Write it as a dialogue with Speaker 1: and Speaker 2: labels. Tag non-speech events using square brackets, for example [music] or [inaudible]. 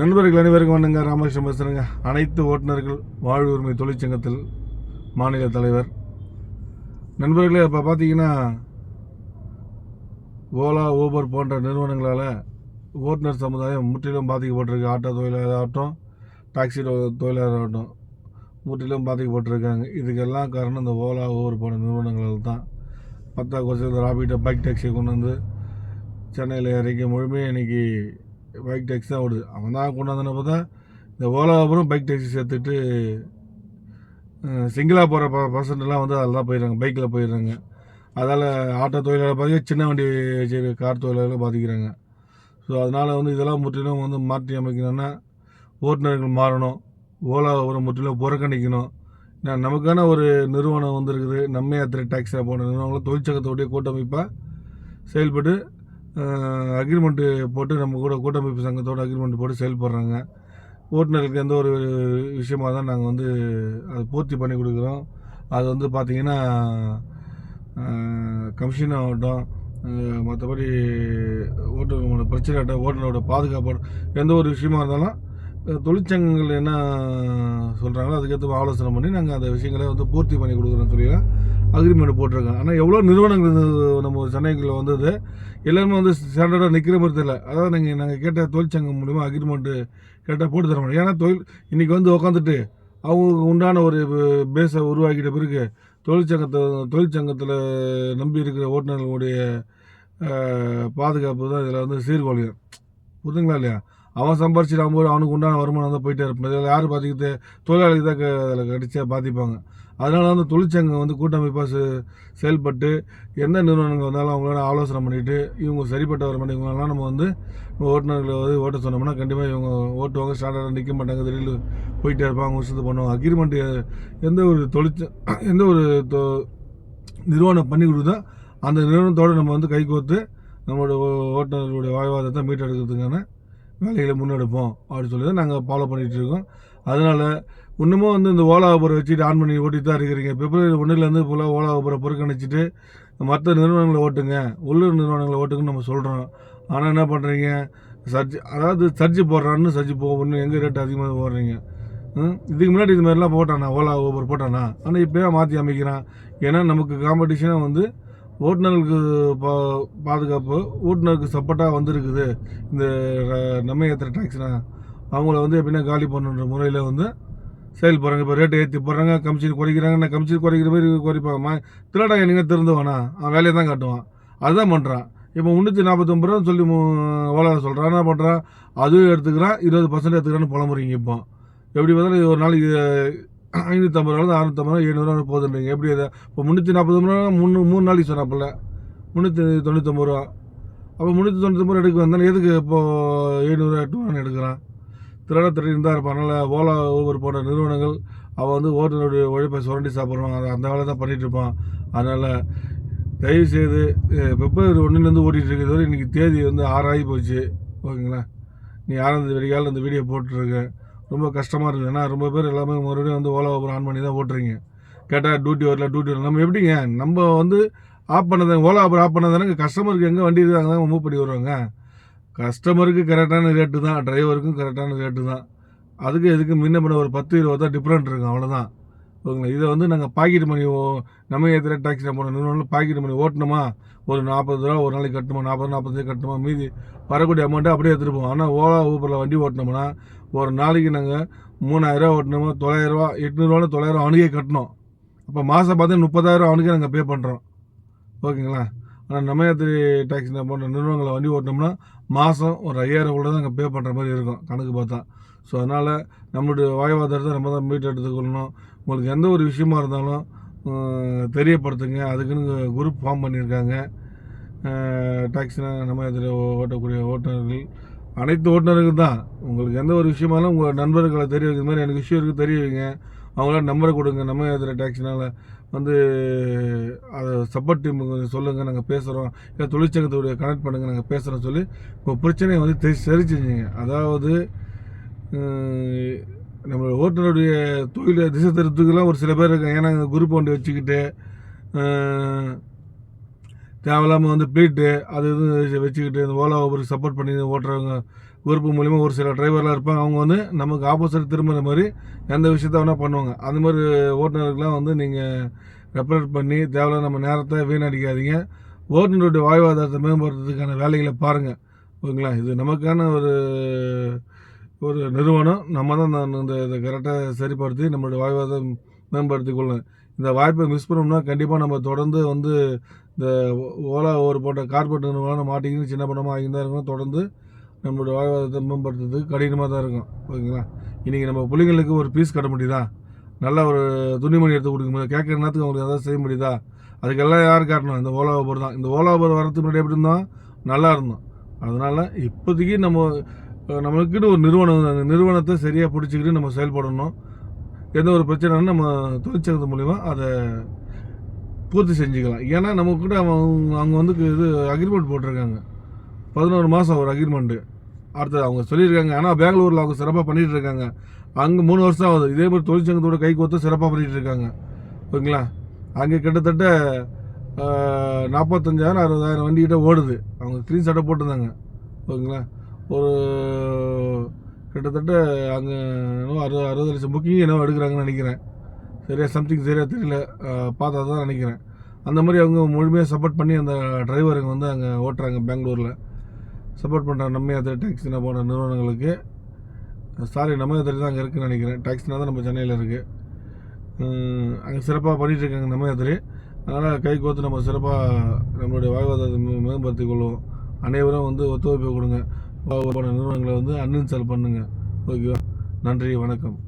Speaker 1: நண்பர்கள் அனைவருக்கும் வணங்க ராமகிருஷ்ணன் பேசுகிறேங்க அனைத்து ஓட்டுநர்கள் வாழ்வு உரிமை தொழிற்சங்கத்தில் மாநில தலைவர். நண்பர்களே இப்போ பார்த்தீங்கன்னா ஓலா ஊபர் போன்ற நிறுவனங்களால் ஓட்டுநர் சமுதாயம் முற்றிலும் பாதிக்கப்பட்டிருக்கு. ஆட்டோ தொழிலாளர் ஆகட்டும் டாக்ஸி தொழிலாளராகட்டும் தொழிலாளர் முற்றிலும் பாதிக்கப்பட்டிருக்காங்க. இதுக்கெல்லாம் காரணம் இந்த ஓலா ஊபர் போன்ற நிறுவனங்களால் தான். பத்தா குறைச்சி இந்த ராபிட்டோ பைக் டாக்ஸியை கொண்டு வந்து சென்னையில் இறக்கி முழுமையாக இன்னைக்கு பைக் டாக்ஸி தான் ஓடுது. அவன் தான் கொண்டாந்தன பார்த்தா இந்த ஓலா அப்புறம் பைக் டாக்ஸி சேர்த்துட்டு சிங்கிளாக போகிற ப பர்சன்ட்லாம் வந்து அதில் தான் போயிடுறாங்க பைக்கில் போயிடுறாங்க. அதால் ஆட்டோ தொழிலாளர் பாதிக்க சின்ன வண்டி வச்சு கார் தொழிலாளர்கள் பாதிக்கிறாங்க. ஸோ அதனால் வந்து இதெல்லாம் முற்றிலும் வந்து மாற்றி அமைக்கணும்னா ஓட்டுநர்கள் மாறணும் ஓலா ஒரு முற்றிலும் புறக்கணிக்கணும். நான் நமக்கான ஒரு நிறுவனம் வந்திருக்குது நம்ம யாத்திரை டாக்ஸியாக போன நிறுவனங்களும் தொழிற்சங்கத்தோடைய கூட்டமைப்பாக செயல்பட்டு அக்ரிமெண்ட்டு போட்டு நம்ம கூட கூட்டமைப்பு சங்கத்தோட அக்ரிமெண்ட் போட்டு செயல்படுறாங்க. ஓட்டுநருக்கு எந்த ஒரு விஷயமா தான் நாங்கள் வந்து அதை பூர்த்தி பண்ணி கொடுக்குறோம். அது வந்து பார்த்திங்கன்னா கமிஷன் ஆகட்டும் மற்றபடி ஓட்டுநரோட பிரச்சனை ஆகட்டும் ஓட்டுநரோட பாதுகாப்பு எந்த ஒரு விஷயமா இருந்தாலும் தொழிற்சங்கங்கள் என்ன சொல்கிறாங்களோ அதுக்கேற்ற ஆலோசனை பண்ணி நாங்கள் அந்த விஷயங்களை வந்து பூர்த்தி பண்ணி கொடுக்குறோன்னு சொல்லி அக்ரிமெண்ட் போட்டிருக்காங்க ஆனால் எவ்வளோ நிறுவனங்கள் நம்ம சென்னைக்குள்ளே வந்தது எல்லாருமே வந்து ஸ்டாண்டர்டாக நிற்கிற மாதிரி தெரியல. அதாவது நீங்கள் நாங்கள் கேட்ட தொழிற்சங்கம் மூலிமா அக்ரிமெண்ட்டு கேட்டால் போட்டு தர முடியும். ஏன்னா தொழில் இன்றைக்கி வந்து உட்காந்துட்டு அவங்களுக்கு உண்டான ஒரு பேஸை உருவாக்கிட்ட பிறகு தொழிற்சங்கத்தை தொழிற்சங்கத்தில் நம்பி இருக்கிற ஓட்டுநர்களுடைய பாதுகாப்பு தான் இதில் வந்து சீர்குலையும். புரிதுங்களா இல்லையா? அவன் சம்பாரிச்சுட்டு அவன் போய் அவனுக்கு உண்டான வருமானம் தான் போயிட்டே இருப்பான். இதில் யார் பாதிக்கிறது தொழிலாளி தான் அதில் கடிச்சா பாதிப்பாங்க. அதனால வந்து தொழிற்சங்கம் வந்து கூட்டமைப்பாக செயல்பட்டு எந்த நிறுவனங்கள் வந்தாலும் அவங்களோட ஆலோசனை பண்ணிவிட்டு இவங்க சரிப்பட்ட வர மாட்டேங்கலாம் நம்ம வந்து ஓட்டுநர்களை வந்து ஓட்ட சொன்னோம்னா கண்டிப்பாக இவங்க ஓட்டுவாங்க ஸ்டாண்டர்டாக நிற்க மாட்டாங்க திடீர்னு போயிட்டே இருப்பாங்க விஷயத்தை பண்ணுவாங்க. அக்ரிமெண்ட் எந்த ஒரு தொழிற்ச [clears throat] எந்த ஒரு தொ- நிறுவனம் பண்ணி கொடுத்தா அந்த நிறுவனத்தோடு நம்ம வந்து கைகோர்த்து நம்மளோட ஓட்டுநர்களுடைய வாழ்வாதாரத்தை மீட்டெடுக்கிறதுக்கான வேலைகளை முன்னெடுப்போம் அப்படின்னு சொல்லி தான் நாங்கள் ஃபாலோ பண்ணிகிட்டு இருக்கோம். அதனால் இன்னமும் வந்து இந்த ஓலா ஊபரை வச்சுட்டு ஆன் பண்ணி ஓட்டிட்டு தான் இருக்கிறீங்க. பிப்ரவரி ஒன்றுலேருந்து ஃபுல்லாக ஓலா ஊபரை புறக்கணிச்சிட்டு மற்ற நிறுவனங்களை ஓட்டுங்க. உள்ளூர் நிறுவனங்களை ஓட்டுங்கன்னு நம்ம சொல்கிறோம் ஆனால் என்ன பண்ணுறீங்க சர்ஜ் அதாவது சர்ஜ் போடுறான்னு சர்ஜ் போ ஒன்று எங்கே ரேட் அதிகமாக போடுறீங்க? இதுக்கு முன்னாடி இது மாதிரிலாம் போட்டானா? ஓலா ஊபர் போட்டானா? ஆனால் இப்போயே மாற்றி அமைக்கிறான். ஏன்னா நமக்கு காம்படிஷனாக வந்து ஓட்டுநர்களுக்கு பா பாதுகாப்பு ஓட்டுநருக்கு சப்போர்ட்டாக வந்திருக்குது. இந்த நம்ம ஏற்றுற டாக்ஸினா அவங்கள வந்து எப்படின்னா காலி பண்ணுன்ற முறையில் வந்து செயல்படுறாங்க இப்போ ரேட்டு ஏற்றி போடுறாங்க கமிஷன் குறைக்கிறாங்க. நான் கமிஷன் குறைக்கிற மாதிரி குறைப்பாங்க. திருடா நீங்கள் திருந்துவானா அவன் வேலையை தான் காட்டுவான். அதுதான் பண்ணுறான் இப்போ முந்நூற்றி நாற்பத்தொம்பது ரூபா சொல்லி ஓலா சொல்கிறான் என்ன பண்ணுறான் அதுவும் எடுத்துக்கிறான். இருபது பர்சன்ட் எடுத்துக்கிறான்னு புலம்புறீங்க இப்போ. எப்படி பார்த்தாலும் ஒரு நாளைக்கு ஐநூற்றம்பது ரூபா அறுநூத்தம்பது ரூபா எழுநூறுவா போகுதுன்றீங்க எப்படி அதை? இப்போ முந்நூற்றி நாற்பது ரூபா மூணு மூணு நாளைக்கு சொன்னாப்பில்ல முந்நூற்றி தொண்ணூற்றம்பது ரூபா. அப்போ முந்நூற்றி தொண்ணூத்தொம்பது ரூபா எடுக்க வந்தாலும் எதுக்கு இப்போது எழுநூறுவா எட்நூறுவான்னு எடுக்கிறான்? திருடா திருடி தான் இருப்பான். அதனால் ஓலா ஊபர் போன்ற நிறுவனங்கள் அவன் வந்து ஓட்டுநருடைய உழைப்பை சுரண்டி சாப்பிட்றான் அதை அந்த வேலை தான் பண்ணிகிட்டு இருப்பான். அதனால் தயவுசெய்து அஹ், பிப்ரவரி ஒன்றுலேருந்து ஓட்டிகிட்டு இருக்கிறது வரை இன்றைக்கி தேதி வந்து ஆறாகி போச்சு. ஓகேங்களா? நீ ஆறாம் தேதி வெடிக்கால இந்த வீடியோ போட்டுருக்கேன் ரொம்ப கஷ்டமாக இருக்குது ஏன்னா ரொம்ப பேர் எல்லாமே மறுபடியும் வந்து ஓலா ஊபர் ஆன் பண்ணி தான் ஓட்டுறீங்க. கேட்டால் டியூட்டி வரல டியூட்டி வரல. நம்ம எப்படிங்க? நம்ம வந்து ஆஃப் பண்ணதை ஓலா ஊபர் ஆஃப் பண்ணதானே கஸ்டமருக்கு எங்கே வண்டி இருக்குது? அங்கே தான் மூவ் பண்ணி வருவாங்க. கஸ்டமருக்கு கரெக்டான ரேட்டு தான். டிரைவருக்கும் கரெக்டான ரேட்டு தான். அதுக்கு இதுக்கு முன்ன பின்ன ஒரு பத்து இருபது தான் டிஃப்ரெண்ட் இருக்கும். அவ்வளோதான் ஓகேங்களா? இதை வந்து நாங்கள் பாக்கெட் மணி ஓ- நம்ம ஏற்றுற டாக்ஸி நம்ம நிறுவனம் பாக்கெட் மணி ஓட்டணுமா? ஒரு நாற்பது ரூபா ஒரு நாளைக்கு கட்டணுமா? நாற்பது நாற்பத்தஞ்சு கட்டணுமா? மீதி வரக்கூடிய அமௌண்ட்டை அப்படியே எடுத்துகிட்டு போவோம். ஆனால் ஓலா ஊபரில் வண்டி ஓட்டினோம்னா ஒரு நாளைக்கு நாங்கள் மூணாயிரரூவா ஓட்டணுமோ தொள்ளாயிரரூவா எட்நூறுவா தொள்ளாயிரம் அவனுக்கே கட்டணும். அப்போ மாதம் பார்த்தீங்கன்னா முப்பதாயிரம் அவனுக்கே நாங்கள் பே பண்ணுறோம் ஓகேங்களா? ஆனால் நம்ம யாத்திரை டாக்ஸி போன்ற நிறுவனங்களை வண்டி ஓட்டினோம்னா மாதம் ஒரு ஐயாயிரம் கூட தான் நாங்கள் பே பண்ணுற மாதிரி இருக்கும் கணக்கு பார்த்தா. ஸோ அதனால் நம்மளுடைய வாய்வாதாரத்தை நம்ம தான் மீட்டு எடுத்துக்கொள்ளணும் உங்களுக்கு எந்த ஒரு விஷயமா இருந்தாலும் தெரியப்படுத்துங்க. அதுக்குன்னு குரூப் ஃபார்ம் பண்ணியிருக்காங்க. டாக்ஸினா நம்ம இதில் ஓட்டக்கூடிய ஓட்டுநர்கள் அனைத்து ஓட்டுநருக்கும் தான். உங்களுக்கு எந்த ஒரு விஷயமாலும் உங்கள் நண்பர்களை தெரிய வைக்கிற மாதிரி எனக்கு விஷயம் இருக்குது தெரிய வைங்க அவங்களாம் நம்பரை கொடுங்க. நம்ம இதில் டாக்ஸினால் வந்து அதை சப்போர்ட் டீம் கொஞ்சம் சொல்லுங்கள் நாங்கள் பேசுகிறோம் இல்லை தொழிற்சங்கத்தோடைய கனெக்ட் பண்ணுங்கள் நாங்கள் பேசுகிறோம் சொல்லி இப்போ பிரச்சனையை வந்து தெரி சரி செஞ்சீங்க அதாவது நம்ம ஓட்டுநருடைய தொழிலை திசை திருத்துக்கெல்லாம் ஒரு சில பேர் இருக்காங்க. ஏன்னா குரூப் ஒன்று வச்சுக்கிட்டு தேவையில்லாமல் வந்து ப்ளீட்டு அது இது வச்சுக்கிட்டு இந்த ஓலா ஊபருக்கு சப்போர்ட் பண்ணி ஓட்டுறவங்க குரூப் மூலிமா ஒரு சில டிரைவர்லாம் இருப்பாங்க. அவங்க வந்து நமக்கு ஆப்போசிட் திரும்புகிற மாதிரி எந்த விஷயத்த வேணால் பண்ணுவாங்க. அந்த மாதிரி ஓட்டுநருக்கெலாம் வந்து நீங்கள் ரெப்பரேட் பண்ணி தேவையில்ல நம்ம நேரத்தை வீணடிக்காதீங்க. ஓட்டுநருடைய வாழ்வாதாரத்தை மேம்படுத்துறதுக்கான வேலைகளை பாருங்கள் ஓகேங்களா? இது நமக்கான ஒரு ஒரு நிறுவனம். நம்ம தான் இந்த இதை கரெக்டாக சரிப்படுத்தி நம்மளுடைய வாழ்வாதாரம் மேம்படுத்தி கொள்ளணும் இந்த வாய்ப்பை மிஸ் பண்ணோம்னா கண்டிப்பாக நம்ம தொடர்ந்து வந்து இந்த ஓலா ஒரு போன்ற கார்பரேட் நிறுவனம் மாட்டிக்கின்னு சின்ன பணமாக ஆகி தான் இருக்கணும். தொடர்ந்து நம்மளுடைய வாழ்வாதாரத்தை மேம்படுத்துறதுக்கு கடினமாக தான் இருக்கும். ஓகேங்களா? இன்றைக்கி நம்ம பிள்ளைங்களுக்கு ஒரு பீஸ் கட்ட முடியுதா? நல்ல ஒரு துணிமணி எடுத்து கொடுக்க முடியாது? கேட்குற நேரத்துக்கு அவங்களுக்கு எதாவது செய்ய முடியுதா? அதுக்கெல்லாம் யார் காட்டணும் இந்த ஓலா ஊபர் தான். இந்த ஓலா ஊபர் வரதுக்கு முன்னாடி எப்படி இருந்தோம்? நல்லா இருந்தோம். அதனால் இப்போதைக்கு நம்ம நம்மளுக்குன்னு ஒரு நிறுவனம் அந்த நிறுவனத்தை சரியாக பிடிச்சிக்கிட்டு நம்ம செயல்படணும். எந்த ஒரு பிரச்சனைனாலும் நம்ம தொழிற்சங்கத்து மூலிமா அதை பூர்த்தி செஞ்சுக்கலாம். ஏன்னா நம்ம கூட அவங்க அவங்க வந்து இது அக்ரிமெண்ட் போட்டிருக்காங்க. பதினோரு மாதம் ஒரு அக்ரிமெண்ட்டு அடுத்தது அவங்க சொல்லியிருக்காங்க. ஆனால் பெங்களூரில் அவங்க சிறப்பாக பண்ணிகிட்டு இருக்காங்க. அங்கே மூணு வருஷம் ஆகுது. இதே மாதிரி தொழிற்சங்கத்தோட கை கோத்து சிறப்பாக பண்ணிகிட்டு இருக்காங்க. ஓகேங்களா? அங்கே கிட்டத்தட்ட நாற்பத்தஞ்சாயிரம் அறுபதாயிரம் வண்டிக்கிட்ட ஓடுது. அவங்க க்ரீன் சட்டை போட்டிருந்தாங்க. ஓகேங்களா? ஒரு கிட்டத்தட்ட அங்கே என்னவோ அறுபது அறுபது லட்சம் புக்கிங் என்னவோ எடுக்கிறாங்கன்னு நினைக்கிறேன். சரியாக சம்திங் சரியாக தெரியல. பார்த்தா தான் நினைக்கிறேன். அந்த மாதிரி அவங்க முழுமையாக சப்போர்ட் பண்ணி அந்த டிரைவருங்க வந்து அங்கே ஓட்டுறாங்க பெங்களூரில். சப்போர்ட் பண்ணுற நம்ம யாத்திரை டாக்ஸினா போன நிறுவனங்களுக்கு. சாரி நம்ம யாத்திரை தான் அங்கே இருக்குன்னு நினைக்கிறேன். டாக்ஸினா தான் நம்ம சென்னையில் இருக்குது அங்கே சிறப்பாக பண்ணிகிட்டு இருக்காங்க நம்ம யாத்திரை. அதனால் கை கோத்து நம்ம சிறப்பாக நம்மளுடைய வாழ்வாதாரத்தை மேம்படுத்திக் கொள்வோம். அனைவரும் வந்து ஒத்துழைப்பு கொடுங்க. நிறுவனங்களை வந்து அன்இன்ஸ்டால் பண்ணுங்கள் ஓகேவா நன்றி வணக்கம்.